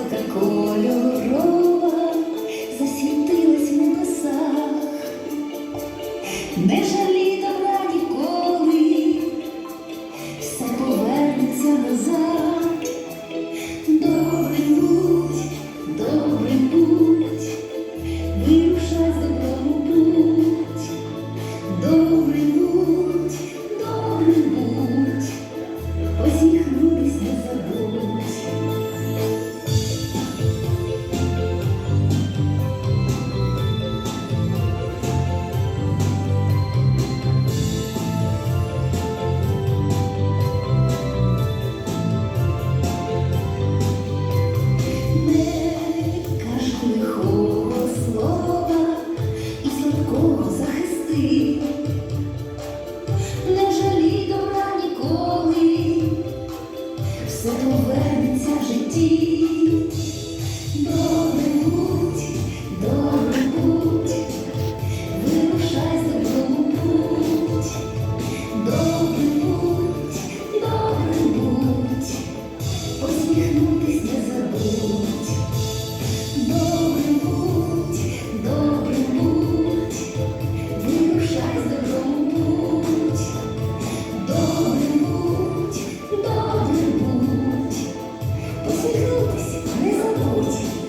Зірка кольорова засвітилась в небесах, не жаль. повернеться в житті. Усміхнулися, не забудь.